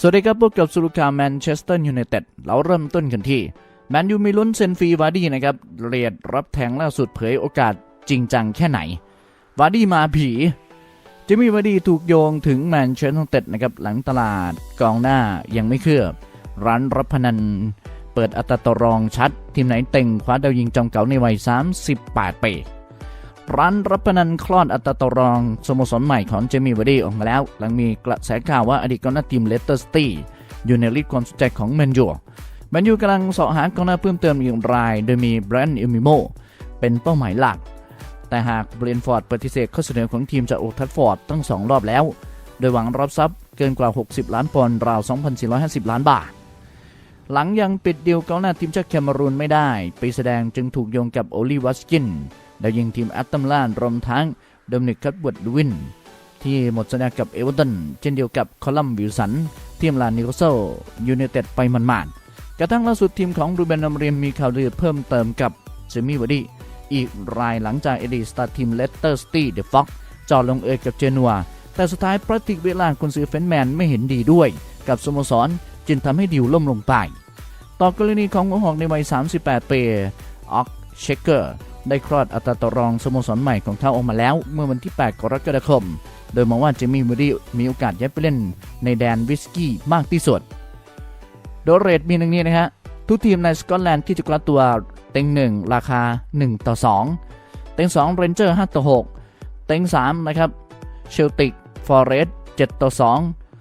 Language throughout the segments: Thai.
สวัสดีครับพบกับสุรุคาแมนเชสเตอร์ยูไนเต็ดเราเริ่มต้นกันที่แมนยูมีลุ้นเซนฟีวาร์ดี้นะครับเรียดรับแทงล่าสุดเผยโอกาสจริงจังแค่ไหน วาร์ดี้มาผีจิมมี่วาร์ดี้ถูกโยงถึงแมนเชสเตอร์ยูไนเต็ดนะครับหลังตลาดกองหน้ายังไม่เคลือบ ร้านรับพนัน เปิดอัตราต่อรองชัด ทีมไหนเต็งคว้าดาวยิงจอมเก่าในวัย 38ปี ร้านรับพนันคลอดอัตราต่อรองสโมสรใหม่ของเจมี่วาร์ดี้ออกมาแล้ว หลังมีกระแสข่าวว่าอดีตกองหน้าทีมเลสเตอร์ซิตี้อยู่ในลิสต์ความสนใจของแมนยูแมนยูกำลังเสาะหากองหน้าเพิ่มเติมอีกราย โดยมีแบรนด์อิมิโมเป็นเป้าหมายหลัก แต่หากเบรนฟอร์ดปฏิเสธข้อเสนอของทีมจากโอทัฟฟอร์ดตั้งสองรอบแล้ว โดยหวังรับทรัพย์เกินกว่า 60 ล้านปอนด์ราว 2,450 ล้านบาท หลังยังปิดดีลกองหน้าทีมชาติแคเมรูนไม่ได้ไปแสดงจึงถูกโยงกับโอลีวัสกิน ดาวยิงทีมแอตตัมลานรวมทั้งโดมินิกคัตเวิร์ดวิน ที่หมดสัญญากับเอเวอร์ตันเช่นเดียวกับคอลัมน์วิลสัน ทีมลานนิโคลเซลยูไนเต็ดไปมันมานๆกระทั่งล่าสุดทีมของรูเบนอมเรียมมีข่าวลือเพิ่มเติมกับเจมี่วอดี้อีกรายหลังจากเอดีสตาร์ทีมเลสเตอร์สตี้เดอะฟ็อกจอดลงเอยกับเจนัว แต่สุดท้ายปฏิกเวลาคุณซื้อเฟนแมนไม่เห็นดีด้วย กับสโมสรจึงทำให้ดิวล่มลงไป ต่อกรณีของหัวหอกในวัย 38 ปีออกเชคเกอร์ ได้คลอดอัตราต่อรองสโมสรใหม่ของเขาออกมาแล้ว เมื่อวันที่ 8 กรกฎาคม โดยมองว่าเจมี่มูดี้มีโอกาสย้ายไปเล่นในแดนวิสกี้มากที่สุด โดยเรทมีดังนี้นะฮะ ทุกทีมในสกอตแลนด์ที่จะคว้าตัวเต็ง 1 ราคา 1 ต่อ 2 เต็ง2เรนเจอร์5ต่อ 6 เต็ง3นะครับเชลติกฟอร์เรสต์7ต่อ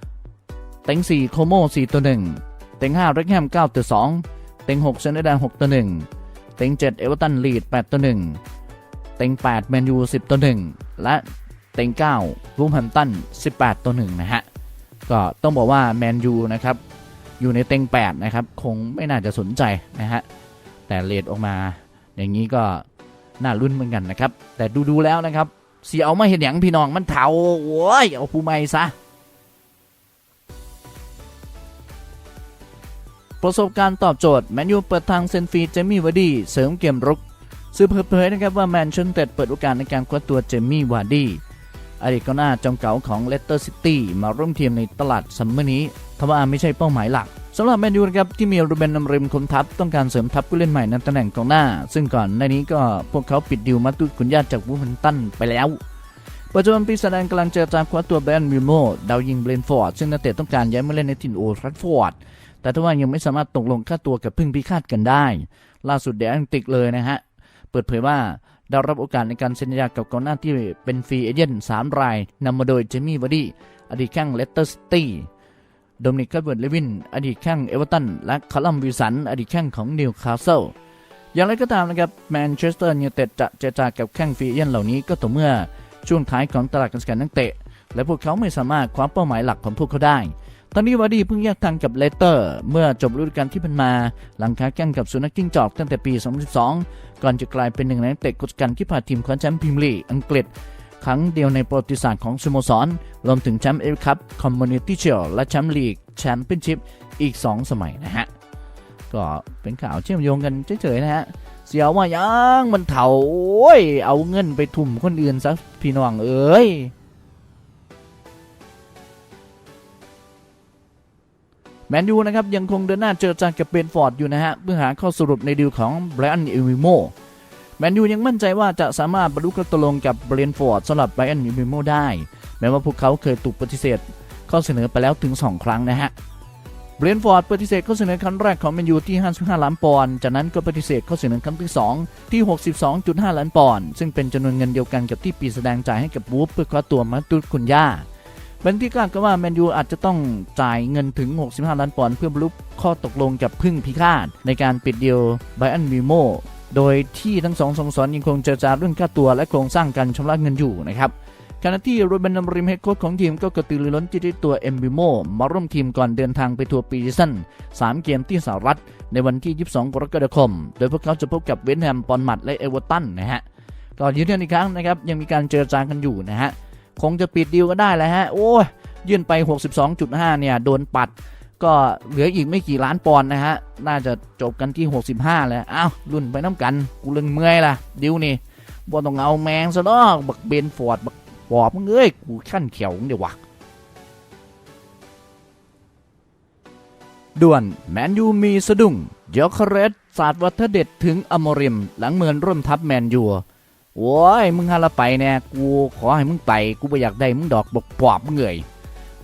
2 เต็ง4โคโม4ต่อ 1 เต็ง5เรกแฮม9ต่อ 2 เต็ง6เซนเดอร์แดน6ต่อ 1 เต็ง 7 เอเวอร์ตันลีด8ต่อ1เต็ง 8 แมนยู 10ต่อ1และเต็ง9วูมแฮมตัน 18ต่อ1นะฮะ ก็ต้องบอกว่าแมนยูนะครับ อยู่ในเต็ง 8 นะครับ คงไม่น่าจะสนใจนะฮะ แต่เลดออกมา อย่างนี้ก็น่าลุ้นเหมือนกันนะครับ แต่ดูๆแล้วนะครับ เสียเอามาเห็นอย่างพี่น้องมันเถาโว้ยเอาผู้ไม่ซะ ประสบการณ์ตอบโจทย์แมนยูเปิดทางเซนฟีเจมี่วาร์ดีเสริมเกมรุกสื่อเปิดเผยนะครับว่าแมนเชสเตอร์เปิดโอกาสในการคว้าตัวเจมี่วาร์ดีอดีตกองหน้าจอมเก่าของเลสเตอร์ซิตี้มาร่วมทีมในตลาดซัมเมอร์นี้ทว่าไม่ใช่เป้าหมายหลักสำหรับแมนยูนะครับที่มีรูเบนนำริมคุมทัพต้องการเสริมทัพผู้เล่นใหม่ในตำแหน่งกองหน้า ซึ่งก่อนหน้านี้ก็พวกเขาปิดดิวมาตุกุนญาติจากวูฟแฮมป์ตันไปแล้วปัจจุบันปีแสดงกำลังเจรจาคว้าตัวแบรนด์วิลโมดาวยิงเบรนฟอร์ดซึ่งนักเตะต้องการย้ายมาเล่นในถิ่นโอทรัฟฟอร์ด แต่ทว่ายังไม่สามารถตกลงค่าตัวกับพึ่งพิฆาตกันได้ ล่าสุดเดอังติกเลยนะฮะ เปิดเผยว่าได้รับโอกาสในการเซ็นสัญญากับกองหน้าที่เป็นฟรีเอเจนต์สามรายนำมาโดยเจมี่วาร์ดี้อดีตแข้งเลสเตอร์ซิตี้โดมินิกคัตเวิร์ดเลวิน อดีตแข้งเอเวอร์ตัน และคาลัมวิสัน อดีตแข้งของนิวคาสเซิลอย่างไรก็ตามนะครับแมนเชสเตอร์ยูไนเต็ดจะเจรจากับแข้งฟรีเอเจนต์เหล่านี้ก็ต่อเมื่อช่วงท้ายของตลาดการซื้อขายนักเตะ และพวกเขาไม่สามารถคว้าเป้าหมายหลักของพวกเขาได้ ตอนนี้วารีเพิ่งแยกทางกับเลสเตอร์ เมื่อจบฤดูกาลที่ผ่านมาหลังค้าแข่งกับสุนัขจิ้งจอกตั้งแต่ปี 2012 ก่อนจะกลายเป็นหนึ่งในนักเตะกดกันที่พาทีมคว้าแชมป์พรีเมียร์ลีกอังกฤษ ครั้งเดียวในประวัติศาสตร์ของสโมสร รวมถึงแชมป์เอฟคัพคอมมูนิตี้เชียลและแชมป์ลีกแชมเปี้ยนชิพอีก 2 สมัยนะฮะก็เป็นข่าวเชื่อมโยงกันเฉยๆนะฮะเสียวว่ายังมันเถาโอ้ยเอาเงินไปทุ่มคนอื่นซะพี่น้องเอ้ย แมนยูนะครับยังคงเดินหน้าเจรจากับเบรนฟอร์ดอยู่นะฮะเพื่อหาข้อสรุปในดีลของไบรอันเอวิโมแมนยูยังมั่นใจว่าจะสามารถบรรลุข้อตกลงกับเบรนฟอร์ดสำหรับไบรอันเอวิโมได้ แม้ว่าพวกเขาเคยถูกปฏิเสธ ข้อเสนอไปแล้วถึง 2 ครั้งนะฮะเบรนฟอร์ดปฏิเสธข้อเสนอครั้งแรกของแมนยูที่ 55 ล้านปอนด์จากนั้นก็ปฏิเสธข้อเสนอครั้งที่ 2 ที่ 62.5 ล้านปอนด์ซึ่งเป็นจำนวนเงินเดียวกันกับที่ปีแสดงจ่ายให้กับบูฟเพื่อคว้าตัวมาตุดคุนย่า เป็นที่คาดกันว่าแมนยูอาจจะต้องจ่ายเงินถึง 65 ล้านปอนด์เพื่อบรรลุข้อตกลงกับพึ่งพิฆาตในการปิดเดีลไบอันวิโมโดยที่ทั้งสองสโมสรยังคงเจรจาเรื่องค่าตัวและโครงสร้างการชำระเงินอยู่นะครับขณะที่โรเบนนำริมเฮดโค้ชของทีมก็กระตือรือร้นที่ได้ตัวเอ็มบิโมมาร่วมทีมก่อนเดินทางไปทัวร์ปีซัน3 เกมที่สหรัฐ ในวันที่ 22 กรกฎาคม โดยพวกเขาจะพบกับเวสต์แฮมปอนมัดและเอเวอร์ตันนะฮะก็ยืนยันอีกครั้งนะครับยังมีการเจรจากันอยู่นะฮะ คงจะปิดดีลก็ได้แล้วฮะ โอ้ยยื่นไป 62.5 เนี่ย โดนปัด ก็เหลืออีกไม่กี่ล้านปอนด์นะฮะ น่าจะจบกันที่ 65 แล้วอ้าวรุ่นไปน้ำกัน กูเลึงเมื่อยล่ะ ดิวนี่บ่ต้องเอาแมงซะดอกบักเบนฟอร์ด บักปอบมึงเอ้ย กูขั้นเขียวเดี๋ยววะด่วน แมนยูมีสะดุ้งเยอคเรสศาสตร์วัฒเด็ดถึงอมริม หลังเมือนร่วมทัพแมนยู โว้ยมึงฮาละไปแน่กูขอให้มึงไปกูไม่อยากได้มึงดอกบกปอบเงย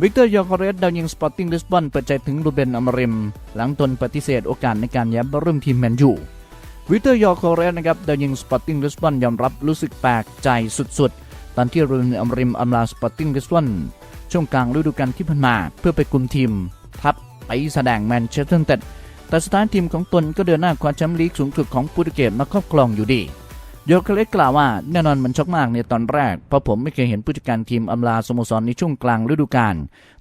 วิกเตอร์ยอคเรสดาวยิงสปอร์ติ้งลิสบอนเปิดใจถึงรูเบนอมริม หลังตนปฏิเสธโอกาสในการย้ายมาร่วมทีมแมนยูวิกเตอร์ยอคเรสนะครับดาวยิงสปอร์ติ้งลิสบอนยอมรับรู้สึกแปลกใจสุดๆ ตอนที่รูเบนอมริมอำลาสปอร์ติ้งลิสบอนช่วงกลางฤดูกาลที่ผ่านมา เพื่อไปคุมทีม ทัพไปแสดงแมนเชสเตอร์เต็ดแต่สุดท้ายทีมของตนก็เดินหน้าคว้าแชมป์ลีกสูงสุดของโปรตุเกสมาครอบครองอยู่ดี โยเคเลสกล่าวว่าแน่นอนมันช็อกมากในตอนแรก เพราะผมไม่เคยเห็นผู้จัดการทีมอำลาสโมสรในช่วงกลางฤดูกาล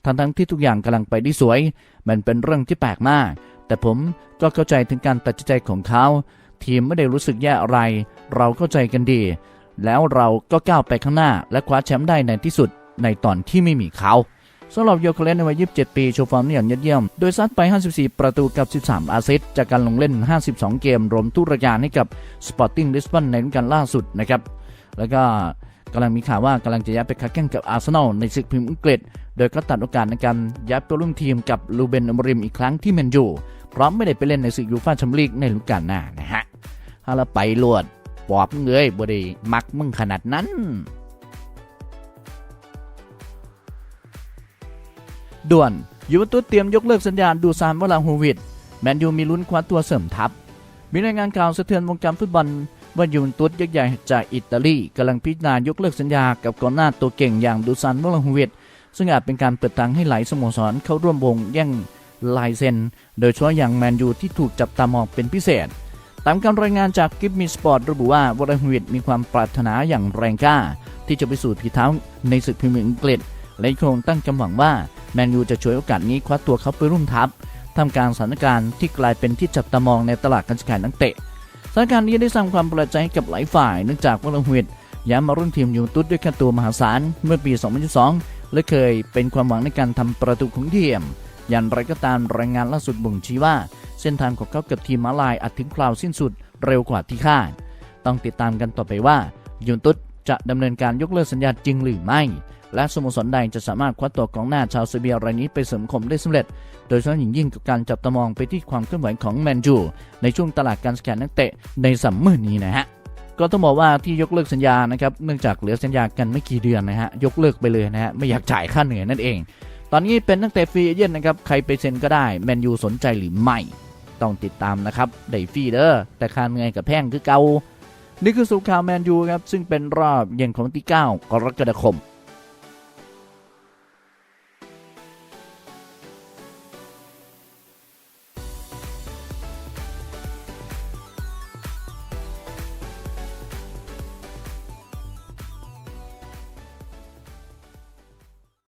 ทั้งทั้งที่ทุกอย่างกำลังไปได้สวย มันเป็นเรื่องที่แปลกมาก แต่ผมก็เข้าใจถึงการตัดสินใจของเขา ทีมไม่ได้รู้สึกแย่อะไร เราเข้าใจกันดี แล้วเราก็ก้าวไปข้างหน้าและคว้าแชมป์ได้ในที่สุดในตอนที่ไม่มีเขา สำหรับโยเคเลสในวัย 27 ปีโชว์ฟอร์มได้อย่างยอดเยี่ยม โดยซัดไป 54 ประตูกับ 13 อาซิสจากการลงเล่น 52 เกม รวมทุรยารให้กับ Sporting Lisbon ในฤดูกาลล่าสุดนะครับ แล้วก็กำลังมีข่าวว่ากำลังจะย้ายไปค้าแข่งกับอาร์เซนอลในศึกพรีเมียร์อังกฤษ โดยก็ตัดโอกาสในการย้ายไปร่วมทีมกับลูเบนอมริมอีกครั้งที่แมนยูพร้อมไม่ได้ไปเล่นในศึกยูฟ่าแชมเปี้ยนลีกในฤดูกาลหน้านะฮะฮาละไปลวดปอบมึงเอ้ยบ่ได้มักมึงขนาดนั้น ด่วนยูเวนตุสเตรียมยกเลิกสัญญาดูซานวลาโฮวิดแมนยูมีลุ้นคว้าตัวเสริมทัพ มีรายงานข่าวสะเทือนวงการฟุตบอลว่ายูเวนตุสยักษ์ใหญ่จากอิตาลีกำลังพิจารณายกเลิกสัญญากับกองหน้าตัวเก่งอย่างดูซานวลาโฮวิดซึ่งอาจเป็นการเปิดทางให้หลายสโมสรเข้าร่วมวงแย่งลายเซ็น โดยเฉพาะอย่างแมนยูที่ถูกจับตามองเป็นพิเศษ ตามการรายงานจากกิฟมีสปอร์ตระบุว่าวลาโฮวิดมีความปรารถนาอย่างแรงกล้า ที่จะไปสู่ผีเท้าในศึกพรีเมียร์อังกฤษและคงตั้งคำหวังว่า แมนยูจะช่วยโอกาสนี้คว้าตัวเขาไปรุ่มทัพทำกลารสถานการณ์ที่กลายเป็นที่จับตามองในตลาดการขายนักเตะสถานการณ์นี้ได้สร้างความประหลาดใจให้กับหลายฝ่ายเนื่องจากวอลเลนฮวิดย้ายมาร่วมทีมยูนตุสด้วยค่าตัวมหาศาลเมื่อปี 2022 และเคยเป็นความหวังในการทำประตูของทีมอย่างไรก็ตามรายงานล่าสุดบ่งชี้ว่า เส้นทางของเขากับทีมมาลายอาจถึงคราวสิ้นสุดเร็วกว่าที่คาด ต้องติดตามกันต่อไปว่ายูนตุสจะดำเนินการยกเลิกสัญญาจริงหรือไม่ และสโมสรใดจะสามารถคว้าตัวกองหน้าชาวเซอร์เบียรายนี้ไปเสริมคมได้สำเร็จ โดยเฉพาะอย่างยิ่งกับการจับตามองไปที่ความเคลื่อนไหวของแมนจูในช่วงตลาดการสแกนนักเตะในสัมมือนี้นะฮะก็ต้องบอกว่าที่ยกเลิกสัญญานะครับเนื่องจากเหลือสัญญากันไม่กี่เดือนนะฮะยกเลิกไปเลยนะฮะไม่อยากจ่ายค่าเหนื่อยนั่นเอง ตอนนี้เป็นตั้งแต่ฟรีเอเจนต์นะครับใครไปเซ็นก็ได้แมนยูสนใจหรือไม่ต้องติดตามนะครับได้ฟรีเด้อแต่ค่าเหนื่อยกับแพงคือเกานี่คือสุข่าวแมนยูครับซึ่งเป็นรอบเย็นของที่ 9 กรกฎาคม